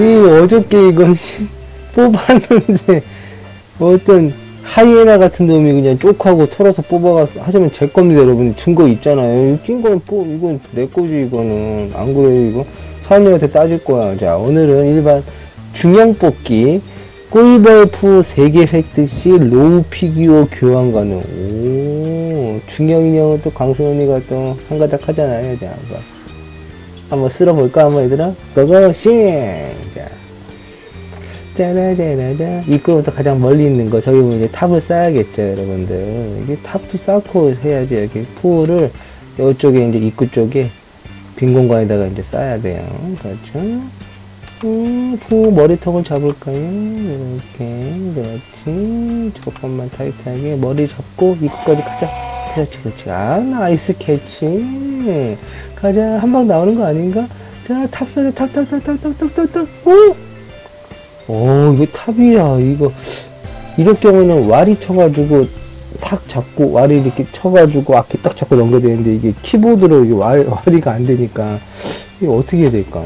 이 어저께 이거 씨, 뽑았는데 어떤 하이에나 같은 놈이 그냥 쪽하고 털어서 뽑아가서 하자면 제 겁니다 여러분 증거 있잖아요. 낀 거는 뽑 이건 내 거지 이거는. 안 그래요 이거. 사장님한테 따질 거야. 자 오늘은 일반 중형 뽑기 꿀벌프 3개 획득 시 로우 피규어 교환 가능. 오 중형 인형은 또 광순언니가 또 한가닥 하잖아요. 자 한번 쓸어볼까 한번 얘들아? 고고싱! 자. 짜라짜라짜 입구부터 가장 멀리 있는 거 저기 보면 이제 탑을 쌓아야겠죠 여러분들. 이게 탑도 쌓고 해야지 여기 푸를 이쪽에 이제 입구 쪽에 빈 공간에다가 이제 쌓아야 돼요. 그렇죠? 음, 푸 머리턱을 잡을까요? 이렇게 그렇지. 조금만 타이트하게 머리 잡고 입구까지 가자. 그렇지 그렇지. 아 나이스 캐치 가자 한 방 나오는 거 아닌가 자탑 쌓자 탑탑탑탑탑탑탑 오 오, 이거 탑이야. 이거, 이럴 경우는 와리 쳐가지고, 탁 잡고, 와리 이렇게 쳐가지고, 앞에 딱 잡고 넘겨야 되는데, 이게 키보드로 이게 와, 와리가 안 되니까, 이거 어떻게 해야 될까?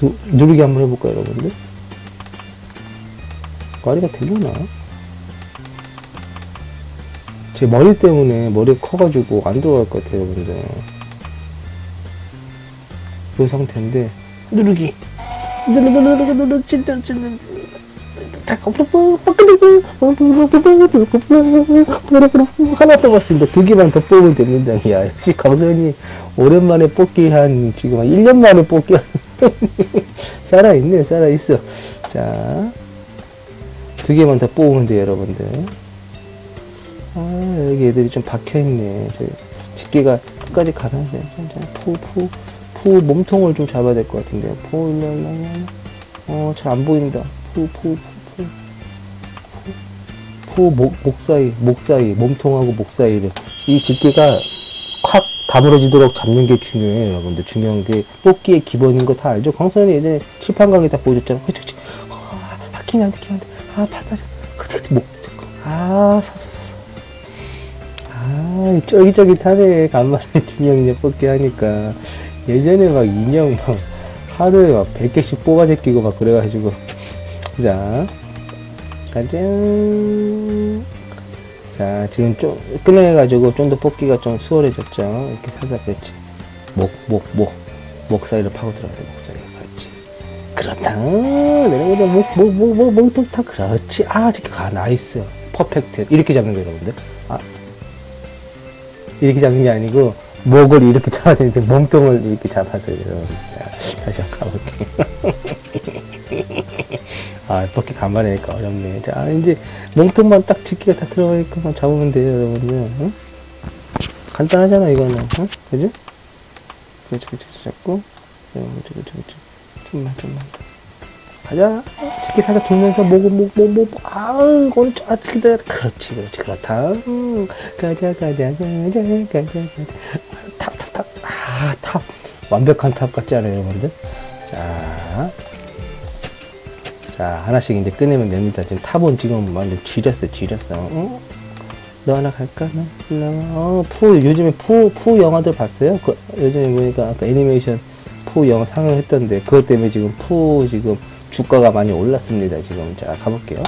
누, 누르기 한번 해볼까요, 여러분들? 와리가 되려나? 제 머리 때문에 머리가 커가지고 안 들어갈 것 같아요, 여러분들. 이 상태인데, 누르기! 누르누르누르누르 찔찔 찔찔 잠깐 하나 뽑았습니다. 두 개만 더 뽑으면 됩니다. 야, 역시 강선이 오랜만에 뽑기 한 지금 한 1년 만에 뽑기 한 살아있네, 살아있어. 자, 두 개만 더 뽑으면 돼요, 여러분들. 아, 여기 애들이 좀 박혀있네. 저 집게가 끝까지 가라앉아요. 자, 푸, 푸. 푸 몸통을 좀 잡아야 될 것 같은데요. 푸, 일로. 어, 잘 안 보인다. 푸, 푸, 푸, 푸. 푸, 목, 목 사이, 목 사이, 몸통하고 목 사이를. 이 집게가 콱 다물어지도록 잡는 게 중요해요, 여러분들. 중요한 게, 뽑기의 기본인 거 다 알죠? 광선이 예전에 칠판 강의 다 보여줬잖아. 그치, 그치. 아, 키면 안 돼, 안 돼. 아, 팔 빠져. 그치, 그치, 목. 아, 서서. 아, 쫄깃쫄깃하네. 간만에 중형이냐 뽑기 하니까. 예전에 막 인형 막 하루에 막 100개씩 뽑아 제끼고 막 그래가지고. 자 가장 자 지금 좀 끝내가지고 좀 더 뽑기가 좀 수월해졌죠? 이렇게 살짝 그렇지. 목 목 목. 목 사이를 파고 들어가야 목 사이 그렇지. 그렇다. 내려보자. 목 목 목 목 목통 타 그렇지. 아 지금 가. 나이스. 퍼펙트. 이렇게 잡는 거예요 여러분들. 아 이렇게 잡는 게 아니고 목을 이렇게 잡아야 되는데 몸통을 이렇게 잡아서 여러분 자, 다시 가볼게요 아 이렇게 하니까 어렵네 자 이제 몸통만 딱 집기가 다 들어가게끔 잡으면 돼요 여러분들 응? 간단하잖아 이거는 응? 그지? 그렇지 그렇지 잡고 그렇지 그렇지 그렇지 좀만 좀만 더 가자. 집게 살짝 돌면서 목을 목목목. 아우 이건 좌측 다 그렇지 그렇지 그렇다. 음, 가자 가자 가자 가자 가자 탑 탑 탑. 아 탑. 완벽한 탑 같지 않아요 여러분들? 자, 자 하나씩 이제 꺼내면 됩니다. 지금 탑은 지금 완전 지렸어 지렸어. 어? 너 하나 갈까? 너? 일로 와. 어, 푸 요즘에 푸, 푸 영화들 봤어요? 그, 요즘에 보니까 아까 애니메이션 푸 영화 상영 했던데 그것 때문에 지금 푸 지금 주가가 많이 올랐습니다 지금 자 가볼게요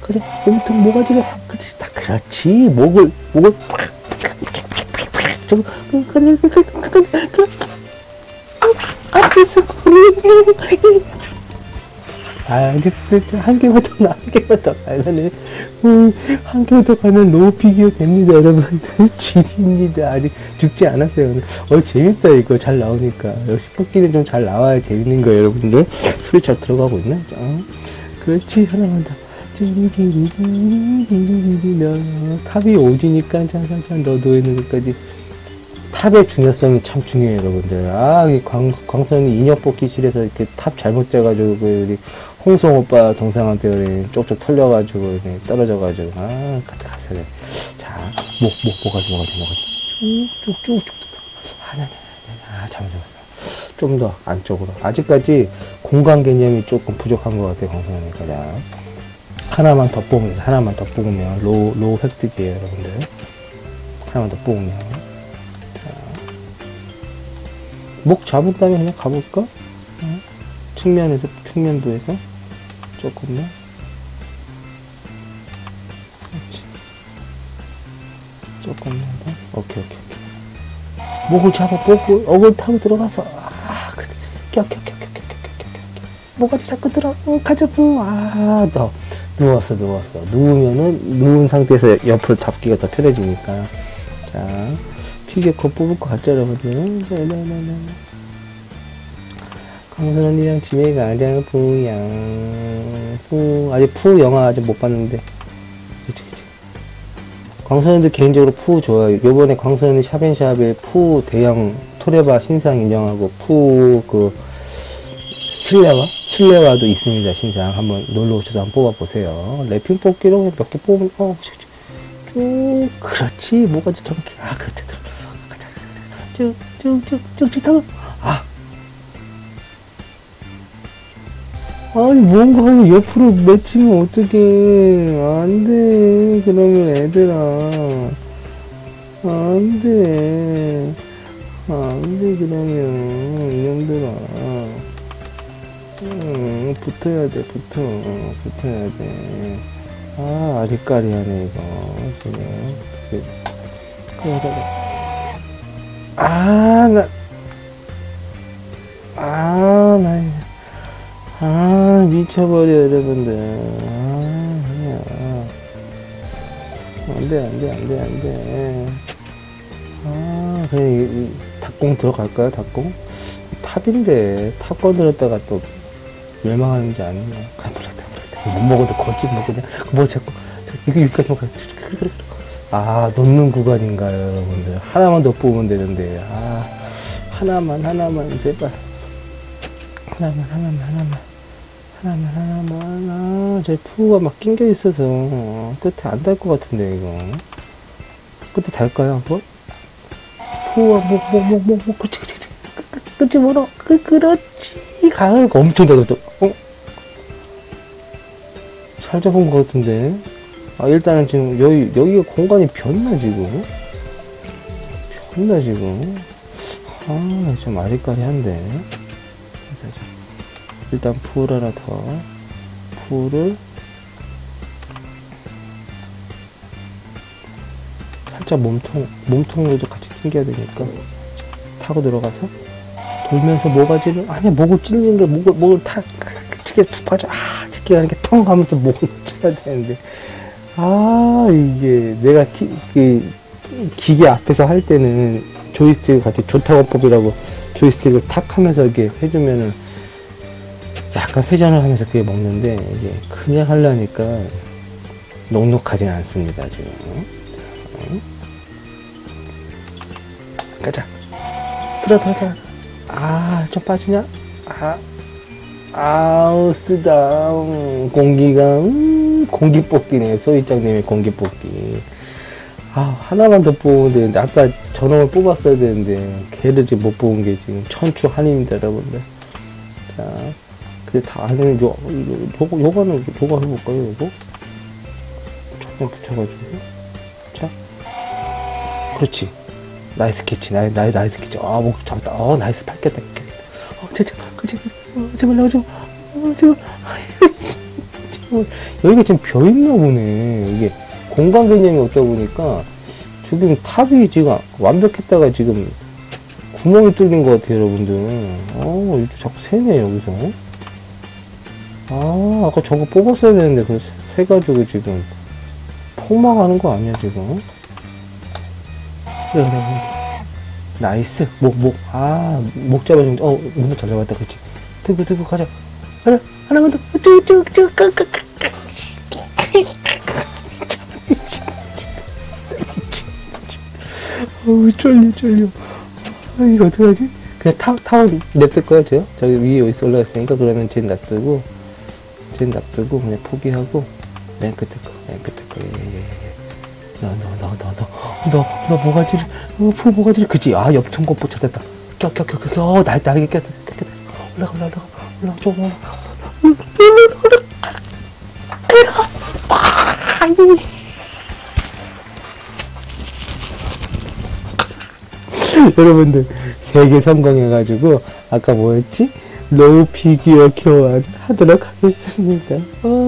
그래 몸통 모가지가 그렇지 딱 그렇지 목을 목을 저거 그, 그래 그래 그래 그래 그래 아 그래서 아, 이제 한 개부터 한 개부터 가면은 음, 한 개부터 가면 노 피규어 됩니다, 여러분. 질입니다. 아직 죽지 않았어요. 어 재밌다 이거 잘 나오니까 역시 뽑기는 좀 잘 나와야 재밌는 거예요, 여러분들. 소리 잘 들어가고 있나? 자, 그렇지 하나만 더. 탑이 오지니까 자자자 너도 있는 것까지 탑의 중요성이 참 중요해요, 여러분들. 아, 이 광, 광선이 인형 뽑기실에서 이렇게 탑 잘못 짜가지고, 그, 우리, 홍성 오빠 동생한테 우리 쪽쪽 털려가지고, 이렇게 떨어져가지고, 아, 가, 가세요. 자, 목, 목, 뭐가지, 뭐가지, 뭐가지. 쭉, 쭉, 쭉, 쭉. 아, 네, 네, 네. 아, 잘못 잡았어. 좀 더 안쪽으로. 아직까지 공간 개념이 조금 부족한 것 같아요, 광선이니까. 자, 하나만 더 뽑으면, 하나만 더 뽑으면, 로우, 로우 획득이에요, 여러분들. 하나만 더 뽑으면. 목 잡은 다음에 그냥 가볼까? 측면에서 측면부에서 조금만. 그렇지 조금만 더. 오케이 오케이 오케이. 목을 잡아 목을. 억을 타고 들어가서. 아 그래. 껴껴껴껴껴껴껴껴 뭐가지 자꾸 들어. 어, 가자부. 아너 누웠어 누웠어. 누우면은 누운 상태에서 옆을 잡기가 더 편해지니까. 자 피겨코 뽑을 것 같죠 여러분들? 네네네네. 강선언니랑 지메 가장 부양 푸 아직 푸 영화 아직 못 봤는데 그치 그치 광선언도 개인적으로 푸 좋아요 요번에 광선언니 샤벤샵에 푸 대형 토레바 신상 인정하고 푸 그 실내화 실내화도 있습니다 신상 한번 놀러 오셔서 한번 뽑아보세요 랩핑 뽑기로 몇 개 뽑으면 어 쭉 그렇지 뭐가 정확히 아 그렇지 쭉쭉쭉쭉쭉 타고 아 아니 뭔가 하고 옆으로 맺히면 어떡해. 안돼 그러면 애들아. 안돼. 안돼 그러면. 이놈들아. 음, 붙어야 돼 붙어. 붙어야 돼아 아리까리하네 이거. 지금. 그래 자 아, 나, 아, 나, 아, 미쳐버려, 여러분들. 아, 그냥. 안 돼, 안 돼, 안 돼, 안 돼. 아, 그냥, 이, 이 닭공 들어갈까요, 닭공? 탑인데, 탑 건드렸다가 또, 멸망하는 게 아니냐. 아, 몰랐다, 몰랐다. 못 먹어도 거짓 뭐, 그냥, 뭐 자꾸, 저, 이거 여기까지 가. 아, 놓는 구간인가요, 여러분들? 하나만 더 뽑으면 되는데, 아, 하나만, 하나만, 제발. 하나만, 하나만, 하나만. 하나만, 하나만. 아, 제 푸가 막 낑겨 있어서, 어, 끝에 안 달 것 같은데, 이거. 끝에 달까요, 한번? 푸가, 목, 목, 목, 목, 목, 그치, 그치, 그치. 끝, 끝이 뭐라, 그, 그렇지. 가을 엄청 달았다. 어? 잘 잡은 것 같은데. 아, 일단은 지금 여기, 여기가 공간이 변나, 지금? 변나, 지금? 아, 좀 아리까리 한데. 일단 풀 하나 더. 풀을 살짝 몸통, 몸통으로도 같이 튕겨야 되니까. 타고 들어가서 돌면서 모가지를, 아니야, 목을 찢는 게 목을, 목을 탁, 치게 툭 빠져. 아, 치게 하는 게텅 하면서 목을 쳐야 되는데. 아, 이게 내가 기, 그, 기계 앞에서 할 때는 조이스틱을 같이 조타건법이라고 조이스틱을 탁 하면서 이렇게 해주면은 약간 회전을 하면서 그게 먹는데 이게 그냥 하려니까 넉넉하진 않습니다, 지금. 자, 어. 가자. 들어, 들어, 들어. 아, 좀 빠지냐? 아, 아우, 쓰다. 음, 공기가, 음, 공기 뽑기네. 소희장님의 공기 뽑기. 아, 하나만 더 뽑으면 되는데, 아까 저놈을 뽑았어야 되는데, 걔를 지금 못 뽑은 게 지금 천추 한입니다, 여러분들. 자, 그게 다 아니면, 요, 요거, 요거는, 요거 해볼까요, 요거? 조금 붙여가지고. 자. 그렇지. 나이스 캐치, 나이, 나이, 나이스 캐치. 아, 목 잡았다. 어, 나이스, 밟겠다. 어, 제, 제, 그치, 어, 제발 나오지 마. 어, 제발. 제발. 여기가 지금 벼있나 보네. 이게 공간 개념이 없다 보니까 지금 탑이 지금 완벽했다가 지금 구멍이 뚫린 것 같아요, 여러분들. 어, 이거 자꾸 새네, 여기서. 아, 아까 저거 뽑았어야 되는데, 그래서 새가지고 지금 폭망하는 거 아니야, 지금? 그래, 그래, 그래. 나이스. 목, 목. 아, 목 잡아주면, 어, 문도 잘 잡았다, 그치? 드고, 드고, 가자. 가자. 하나만 더. 쭉, 쭉, 쭉, 까, 까, 까. 어우, 쫄려, 쫄려. 아, 이거 어떡하지? 그냥 타, 타워 냅둘 거야, 저? 저기 위에 올라갔으니까, 그러면 쟤 놔두고, 쟤 놔두고, 그냥 포기하고, 맨 끝에 거, 맨 끝에 거, 예, 예, 예. 너, 너, 너, 너, 너, 너, 너 모가지를, 어, 푸 모가지를, 그지? 아, 옆통 거 잘됐다. 껴, 껴, 껴, 껴, 껴, 어, 날, 날개 꼈다. 올라가, 올라가, 올라가, 좀 올라가. 여러분들, 세개 성공해가지고, 아까 뭐였지? 로우 피규어 교환 하도록 하겠습니다. 어휴.